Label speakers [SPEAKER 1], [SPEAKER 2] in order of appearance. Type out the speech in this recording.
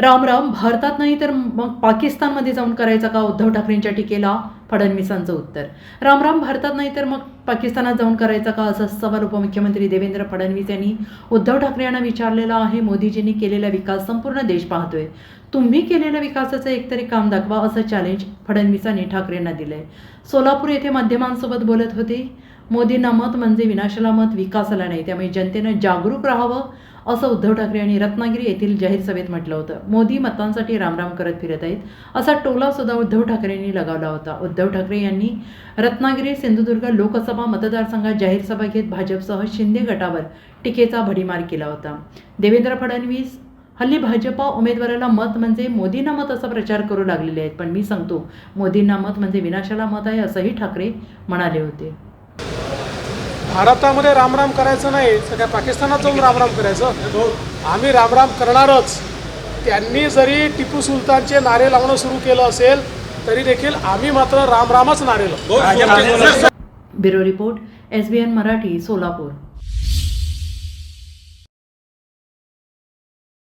[SPEAKER 1] राम राम भारतात नाही तर मग पाकिस्तानमध्ये जाऊन करायचा का? उद्धव ठाकरेंच्या टीकेला फडणवीसांचं उत्तर. राम राम भारतात नाही तर मग पाकिस्तानात जाऊन करायचा का? असा सवाल उपमुख्यमंत्री देवेंद्र फडणवीस यांनी उद्धव ठाकरे यांना विचारलेला आहे. मोदीजींनी केलेला विकास संपूर्ण देश पाहतोय. तुम्ही केलेल्या विकासाचं एकतरी काम दाखवा असं चॅलेंज फडणवीसांनी ठाकरेंना दिलंय. सोलापूर येथे माध्यमांसोबत बोलत होते. मोदींना मत म्हणजे विनाशाला मत विकासाला नाही. त्यामुळे जनतेनं जागरूक राहावं असं उद्धव ठाकरे यांनी रत्नागिरी येथील जाहीर सभेत म्हटलं होतं. मोदी मतांसाठी रामराम करत फिरत आहेत. असा टोला सुद्धा उद्धव ठाकरेंनी लगावला होता. उद्धव ठाकरे यांनी रत्नागिरी सिंधुदुर्ग लोकसभा मतदारसंघात जाहीर सभा घेत भाजपसह शिंदे गटावर टीकेचा भडीमार केला होता. देवेंद्र फडणवीस हल्ली भाजपा उमेदवाराला मत म्हणजे मोदींना मत असा प्रचार करू लागलेले आहेत. पण मी सांगतो मोदींना मत म्हणजे विनाशाला मत आहे असंही ठाकरे म्हणाले होते.
[SPEAKER 2] भारतामध्ये रामराम करायचं नाही काय पाकिस्तानात जाऊन रामराम करायचं. आम्ही रामराम करणारच. त्यांनी जरी टिपू सुलतानचे नारे लावणं सुरू केलं असेल तरी देखील आम्ही मात्र रामरामच नारे लावू
[SPEAKER 1] bureau report S B N Marathi Solapur.